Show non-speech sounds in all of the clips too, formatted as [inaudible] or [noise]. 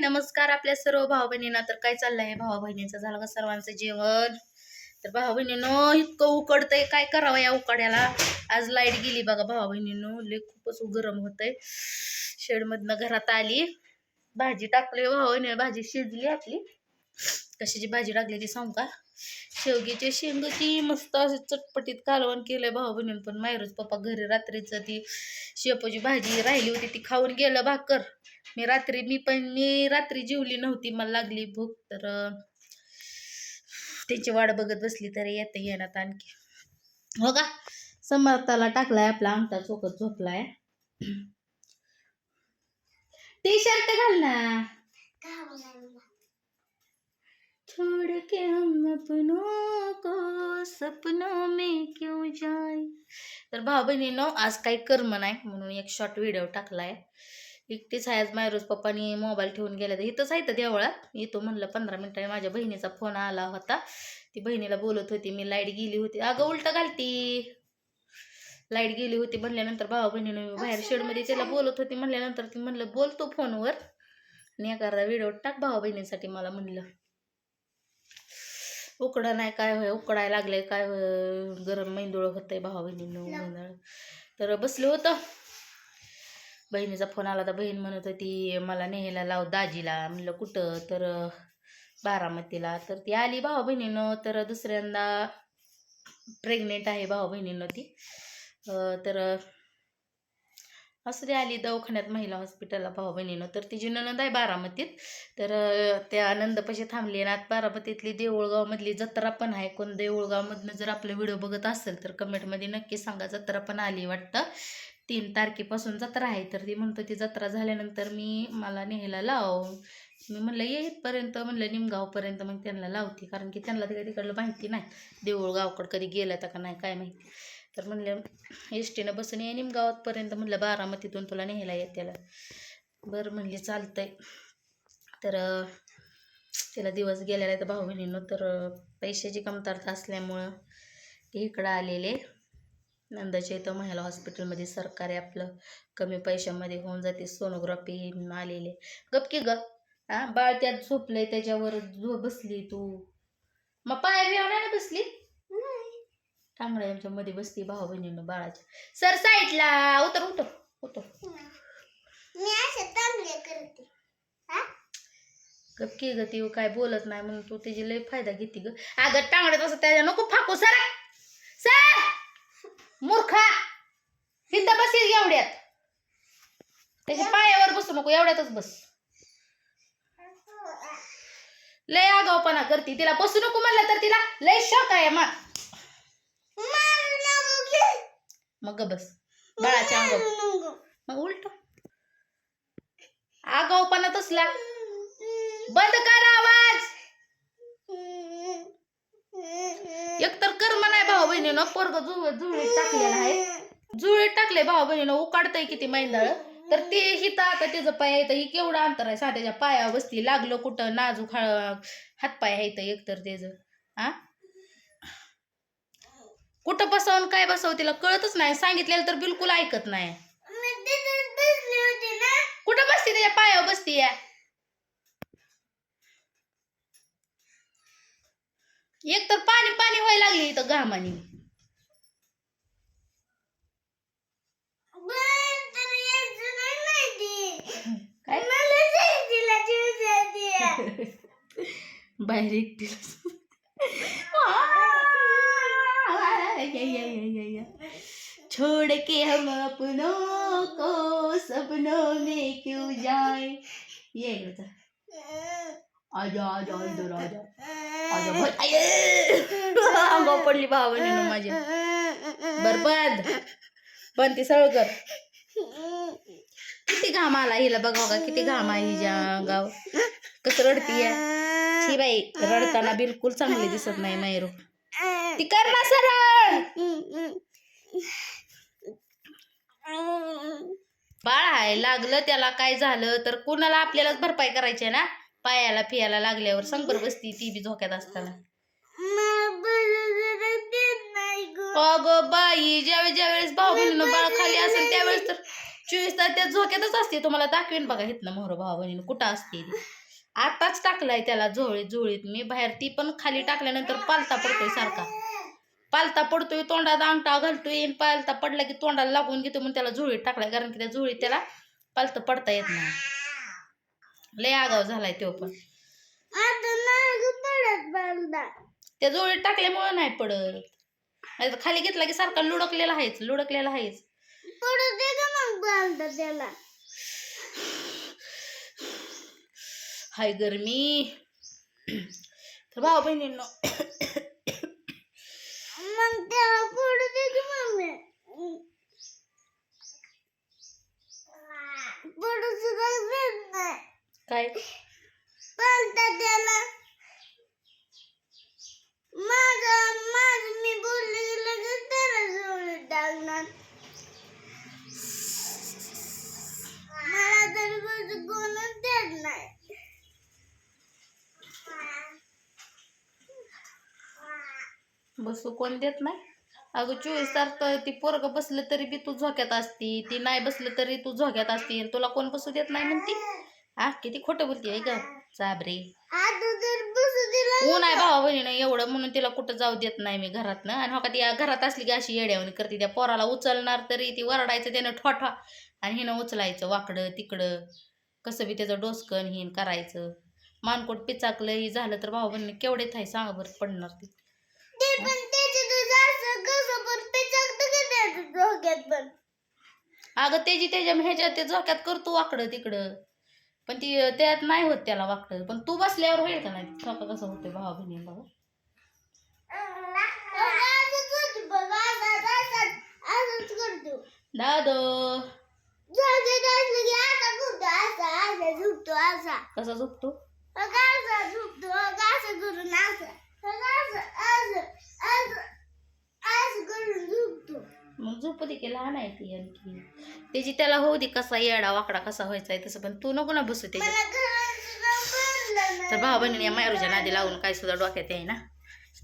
नमस्कार आपल्या सर्व भाऊ बहिणींना तर काय चाललंय? भाऊ बहिणीचं झालं का सर्वांचं जेवण? तर भाऊ बहिणीनं इतकं उकडतंय. काय करावं या उकाड्याला? आज लाइट गेली बघा भाऊ बहिणीनं लय खूपच गरम होतंय. शेडमधनं घरात आली. भाजी टाकली हो, भाऊ बहिणी भाजी शिजली आपली. कशाची भाजी टाकली ती सांगू का? शेवग्याचे शेंग ती मस्त असे चटपटीत कालवण केलंय भाऊ बहिणीनं पण मायरूच पप्पा घरी रात्रीचं ती शेपूची भाजी राहिली होती ती खाऊन गेलं भाकर. मी रात्री मी पण मी रात्री जेवली नव्हती मला लागली भूक तर त्यांची वाट बघत बसली तरी येते येण्यात आणखी. हो का? समर्थाला टाकलाय आपला आमटा चोकत झोपलाय. [clears throat] टी शर्ट घाल ना. के हम अपनों को सपनों में क्यों जाए? तर भाऊ बहिणीनं आज काही कर्म नाही म्हणून एक शॉर्ट व्हिडिओ टाकलाय. एकटीच आहे आज मायरोज पप्पानी मोबाईल ठेवून गेला तर इथंच आहे तर देवळात. येतो म्हणलं पंधरा मिनिटांनी माझ्या बहिणीचा फोन आला होता. ती बहिणीला बोलत होती मी लाइट गेली होती. अगं उलट घालती. लाइट गेली होती म्हणल्यानंतर भाऊ बहिणीनं बाहेर शेडमध्ये त्याला बोलत होती म्हणल्यानंतर ती म्हणलं बोलतो फोनवर आणि एखादा व्हिडिओ टाक भाऊ बहिणीसाठी मला म्हणलं. उकडा नाही काय होय उकडायला लागले काय होय गरम मैंदुळ होतंय भावा बहिणीनं तर बसलं होतं. बहिणीचा फोन आला तर बहीण म्हणत होती मला नेहायला लाव दाजीला. म्हणलं कुठं? तर बारामतीला. तर ती आली भावा बहिणीनं तर दुसऱ्यांदा प्रेग्नेंट आहे भावा बहिणीनं ती तर असं ती आली दवाखान्यात महिला हॉस्पिटलला भाऊ बहिणीनं. तर तिची ननंद आहे बारामतीत. तर त्या आनंदपाशी थांबली आणि आत बारामतीतली देऊळगावमधली जत्रा पण आहे. कोण देऊळगावमधनं जर आपलं व्हिडिओ बघत असेल तर कमेंटमध्ये नक्की सांगा. जत्रा पण आली वाटतं. तीन तारखेपासून जत्रा आहे. तर ती म्हणतो ती जत्रा झाल्यानंतर मी मला न्यायला लाव. मी म्हणलं येईपर्यंत. म्हणलं निमगावपर्यंत. मग त्यांना लावते. कारण की त्यांना तिकडे तिकडलं माहिती नाही. देऊळगावकडं कधी गेलं तर का नाही काय माहिती. तर म्हणलं एस टीनं बसून ये निमगावातपर्यंत म्हणलं बारामतीतून तुला न्यायला येत त्याला बरं म्हणले चालतंय. तर त्याला तिला दिवस गेलेला आहे तर भाऊ बहिणीनं तर पैशाची कमतरता असल्यामुळं ते इकडं आलेले. नंदाच्या इथं महिला हॉस्पिटलमध्ये सरकारी आपलं. कमी पैशामध्ये होऊन जाते. सोनोग्राफी आलेले. गप की ग. हा बाळ त्यात झोपलंय त्याच्यावर झो बसली तू. मग पाया बिया बसली? बसली टांगड्यांच्या मध्ये बसती भाऊ बहिणीनं बाळाच्या. सर साईडला उतर उतर उतर. मी असं चांगले करते. गप की ग ती काय बोलत नाही म्हणून तू त्याची लय फायदा घेते ग. अगं टांगड्यात असं त्याच्या नको फाकू सर. सर! मूर्खा! तिथं बसील एवढ्यात. त्याच्या पायावर बसू नको एवढ्यातच बस. लय आगावपणा करते तिला बसू नको म्हणलं तर तिला लय शॉक आहे मग मग बस. बाळाच्या अंगावर. मग उलट. आगावपणा तसला. बंद कर आवाज. एकतर कर्म नाही भाऊ बहिणीनं पोरग जुळ जुळीत टाकलेला आहे. जुळीत टाकले भाऊ बहिणीनं उकाडतंय किती मैंदळ. तर ते हिथं आता त्याचं पाय आहे ही केवढं अंतर आहे. साध्याच्या पाया बसती लागलं कुठं नाजूक हा- हातपाय आहे तर एकतर त्याचं. हा कुठं बसवून काय बसव तिला कळतच नाही. सांगितलेलं तर बिलकुल ऐकत नाही. कुठं बसती त्याच्या पायावर बसती या. एक तर पाणी पाणी व्हायला लागली इथं घामानी. [laughs] काय? [laughs] बाहेर एकटीला छोड़ के हम अपनों को सपनों में क्यों जाए? ये बेटा आजा आजा इधर आजा। आजा भाई आये! अंगावर पडली भावाने माझ्या बरबाद। पण ती सरळ कर। किती घाम आला हिला बघा का? किती घाम आहे हिच्या अंगावर? कसं रडती छी बाई रडताना बिलकुल चांगली दिसत नाही मायरू ती कर ना सरळ! बाळ आहे लागलं त्याला काय झालं तर कुणाला आपल्यालाच भरपाई करायची आहे ना? पायाला फियाला लागल्यावर संकर बसती ती बी धोक्यात असताना. अगं बाई ज्यावेळेस ज्यावेळेस भाऊ बहिणीनं बाळ खाली असेल त्यावेळेस तर चोवीस तास त्या झोक्यातच असते. तुम्हाला दाखवेन बघा इथनं मोहर भाऊ बहिणीनं कुठं असते आताच टाकलाय त्याला झोळीत झोळीत मी बाहेर ती पण खाली टाकल्यानंतर पालता पडतोय सारखा. पालता पडतोय तोंडात अंगठा घालतोय आणि पालता पडला की तोंडाला लागून घेतो म्हणून त्याला झोळीत टाकलाय कारण की त्या झोळीत त्याला पालतं पडता येत नाही. लय आगाव झालाय तो पण. त्या झोळीत टाकल्यामुळे नाही पडत. खाली घेतला की सारखा लुडकलेला आहेच लुडकलेला आहेच. त्याला. हाय गरमी. तर भाऊ बहिणींनो मग त्याला पडू दे की मम्मी पडू सुद्धा देत नाही काय? बांधता त्याला माझं माझं मी बोलले की लगेच त्याला जोडून टाकणार मला तरी माझं कोणच देत नाही बसू कोण देत नाही. अगं चोवीस तास ती पोरग बसलं तरी बी तू झोक्यात असती ती नाही बसलं तरी तू झोक्यात असती तुला कोण बसू देत नाही म्हणती? हा किती खोटं बोलती ग चाबरे ऊन आहे भावा बहिणीनं एवढं म्हणून तिला कुठं जाऊ देत नाही मी घरातनं. आणि हो का ती घरात असली की अशी येड्यावणी करते त्या पोराला उचलणार तरी ती वरडायचं त्यानं ठोठा. आणि हिनं उचलायचं वाकडं तिकडं. कसं बी त्याचं डोसकन हिन करायचं. मानकोट पिचाकलं ही झालं तर भाऊ बहिणी केवढे थाय सांगा बरं पडणार ती. ते पण त्याचे तुझं असं कसं पण पिचकतं का त्याचं डोक्यात पण. अगं त्याची त्याच्या ह्याच्यात ते झोक्यात करतो वाकडं तिकडं. पण ती त्यात नाही होत त्याला वाकडं. पण तू बसल्यावर होईल का नाही? झोका कसं होतंय भावा बहिणी असंच होतं बघ, असंच, असंच, असंच करतो. दादो. झोपेत असलं की असा करतो, असा, असा झोपतो, असा. कसा झोपतो? बघ, असा झोपतो, बघ, असं करून असं. बघ, असं, असं, असं, असं करून झोपतो. मग झोपू दे की लहान आहे ती आणखी. त्याची त्याला होऊ दे कसा येडा वाकडा कसा व्हायचा आहे तसं पण तू नको ना बसू त्याच्या. तर भावा बहिणी या मायरूच्या नादी लावून काय सुद्धा डोक्यात आहे ना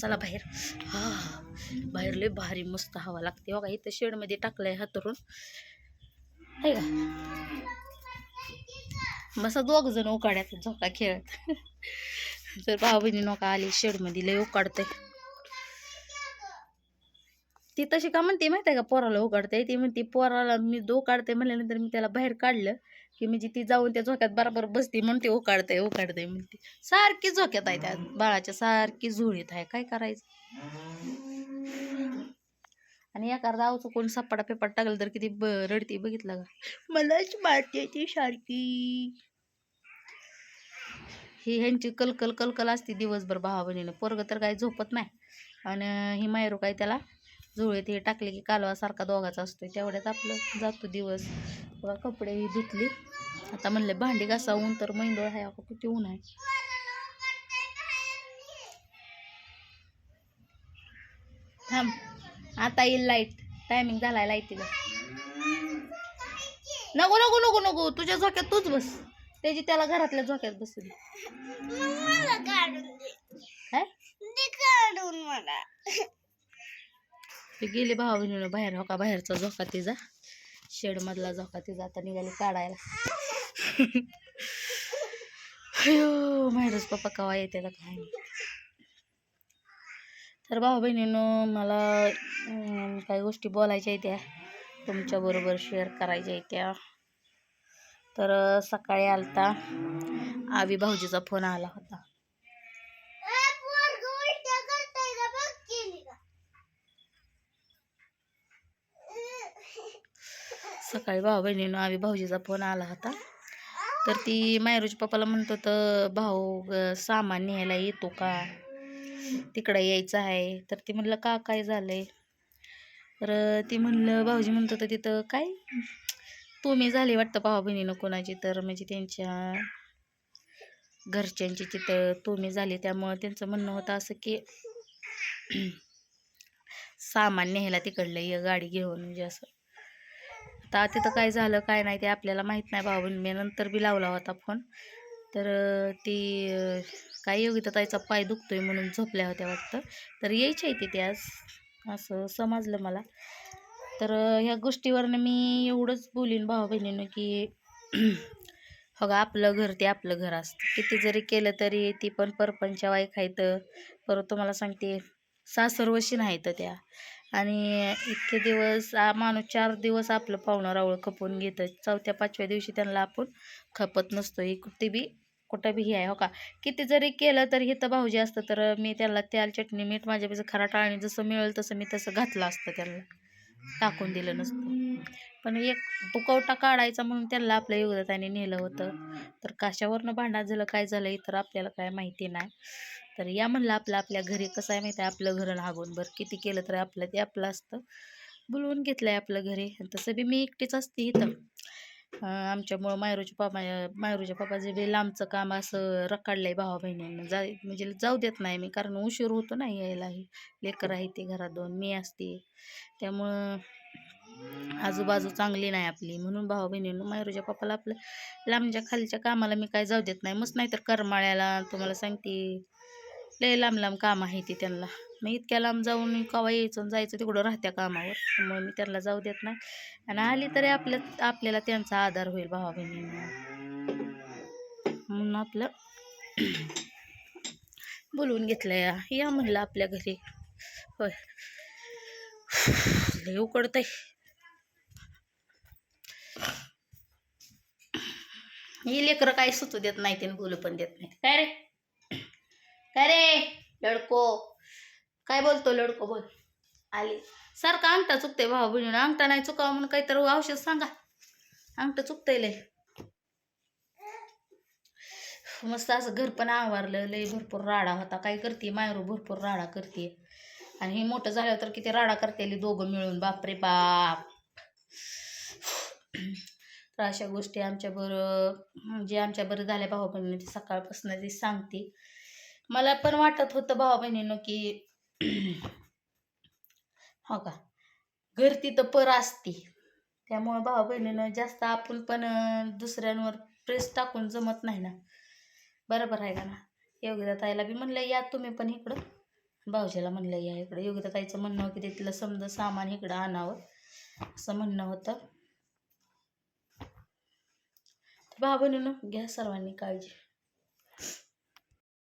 चला बाहेर. हा बाहेर लय भारी मस्त हवा लागते बघा इथं शेडमध्ये टाकलंय हातरून. आहे का बसा दोघ जण उकाड्यात झोका खेळत. [laughs] तर भावा बहिणी नका आली शेडमध्ये लय उकाडते ती तशी का म्हणते माहिती आहे का पोराला उघडते. ती म्हणते पोराला मी दो काढते म्हणल्यानंतर मी त्याला बाहेर काढलं की म्हणजे ती जाऊन त्या झोक्यात बरोबर बसते. म्हणते उकाडते उकाडते म्हणते. सारखी झोक्यात आहे त्या बाळाच्या सारखी झुळीत आहे. काय करायचं? आणि एका राव कोण सपाटा पेपाट टाकलं तर किती ब रडती बघितलं का? मलाच मारते ती सारखी. ही ह्यांची कलकल कलकल असते दिवसभर भावा बहिणीनं पोरग तर काही झोपत नाही. आणि ही मायरू काय त्याला जुळीत हे टाकले की कालवासारखा दोघाचा असतोय. तेवढ्यात आपलं जातो दिवस. बघा कपडे ही धुतली. आता म्हणले भांडी घासावून तर मैंदळ आहे. अगं किती ऊन आहे. थांब. आता येईल लाइट टायमिंग झालाय लाईटीला नको नको नको नको. तुझ्या झोक्यात तूच बस. त्याची त्याला घरातल्या झोक्यात बसू दे मग मला काढून दे. काय दे काढून मला. ते गेले भावा बहिणीनं बाहेर हो का? बाहेरचा झोका तिचा. शेडमधला झोका तिचा. आता निघाली काढायला. अयो माहेरच पप्पा कवा येते काय तर भावा बहिणीनं मला काही गोष्टी बोलायच्या आहेत त्या. तुमच्याबरोबर शेअर करायच्या आहेत त्या. तर सकाळी आलता. आवी भाऊजीचा फोन आला होता ए, पोरगं उलट्या करतंय का बघ केली का? सकाळी भाऊ बहिणीनं आम्ही भाऊजीचा फोन आला होता. तर ती मायरूच्या पप्पाला म्हणतो तर भाऊ ग, सामान न्यायला येतो का? तिकडं यायचं आहे. तर ती म्हणलं का काय झालंय? तर ती म्हणलं भाऊजी म्हणत होतं तिथं काय? तुम्ही झाले वाटतं भावा बहिणीनं कोणाची? तर म्हणजे त्यांच्या घरच्यांची तिथं तुम्ही झाली. त्यामुळं त्यांचं म्हणणं होतं असं की [clears throat] सामान न्यायला तिकडलं ये गाडी घेऊन म्हणजे असं. आता तिथं काय झालं काय नाही ते आपल्याला माहीत नाही भाऊ. मी नंतर बी लावला होता फोन. तर ती अं, काय योगिता ताईचा पाय दुखतोय म्हणून झोपल्या होत्या वाटतं. तर यायची आहे तिथे आज असं समजलं मला. तर ह्या गोष्टीवरनं मी एवढंच बोलीन भाऊ बहिणीनं की [clears throat] हो आपलं घर ते आपलं घर असतं. किती जरी केलं तरी ती पण परपंच्या वाईक आहेत परत तुम्हाला सांगते सासरवशी तर त्या. आणि इतके दिवस माणूस चार दिवस आपलं पाहुणं रावळ खपून घेतं. चौथ्या पाचव्या दिवशी त्यांना आपण खपत नसतो. ही कुठे बी कुठं बी हे आहे हो का? किती जरी केलं तर इथं भाऊजी असतं. तर मी त्याला त्याल चटणी मीठ माझ्यापेक्षा खरा टाळणी जसं मिळेल तसं मी तसं घातलं असतं त्यांना टाकून दिलं नसतं. पण एक दुकवटा काढायचा म्हणून त्यांना आपल्या योगदाताने नेलं होतं. तर कशावरनं भांडण झालं काय झालं इतर आपल्याला काय माहिती नाही. तर या म्हणलं आपलं आपल्या घरी कसं आहे माहिती आहे? आपलं घर लागून. बरं किती केलं तर आपलं ते आपलं असतं. बोलवून घेतलं आहे आपलं घरी. तसं बी मी एकटीच असते इथं. आमच्यामुळं मायरूच्या पापा मायरूच्या पापाचे बी लांबचं काम असं रखडलं आहे भावा बहिणींना. जा म्हणजे जाऊ देत नाही मी कारण उशीर होतो ना यायलाही. लेकरं आहे ते घरात दोन मी असते. त्यामुळं आजूबाजू चांगली नाही आपली. म्हणून भावा बहिणीनं मायरूच्या पप्पाला आपलं लांबच्या खालच्या कामाला मी काय जाऊ देत नाही. मस्त नाही तर करमाळ्याला तुम्हाला सांगते. लय लांब लांब काम आहे ती त्यांना. मग इतक्या लांब जाऊन कवा यायचं जायचं तिकडं राहत्या कामावर. त्यामुळे मी त्यांना जाऊ देत नाही. आणि आली तरी आपल्या आपल्याला त्यांचा आधार होईल भावा बहिणींना म्हणून आपलं बोलवून घेतलं या या म्हणलं आपल्या घरी. होय. लय उकडतंय. ही लेकरं काही सुचू देत नाही आणि बोलू पण देत नाही काय रे? काय रे? लडको. काय बोलतो लडको बोल. आली. सारखा अंगठा चुकते भाऊ बहिणी अंगठा नाही चुकावं म्हणून काहीतरी औषध सांगा. अंगठा चुकतंय लय. मस्त असं घर पण आवारलं. लय भरपूर राडा होता. काय करते? मायरू भरपूर राडा करते. आणि हे मोठं झालं तर किती राडा करते. दोघं मिळून. बापरे बाप. तर अशा गोष्टी आमच्या जे आमच्या झाल्या भाऊ बहिणीनं सकाळपासून ती सांगते. मला पण वाटत होतं भाऊ बहिणीनं की [clears throat] हो का? घर तर पर असते. त्यामुळं भाऊ बहिणीनं जास्त आपण पण दुसऱ्यांवर प्रेस टाकून जमत नाही ना. बरोबर आहे का ना? योगिता ताईला बी म्हणलं या तुम्ही पण इकडं. भाऊजीला म्हणलं या इकडं. योगिता ताईचं म्हणणं होतं की तिथलं समजा सामान इकडं आणावं. असं म्हणणं होतं. भावा घ्या सर्वांनी काळजी.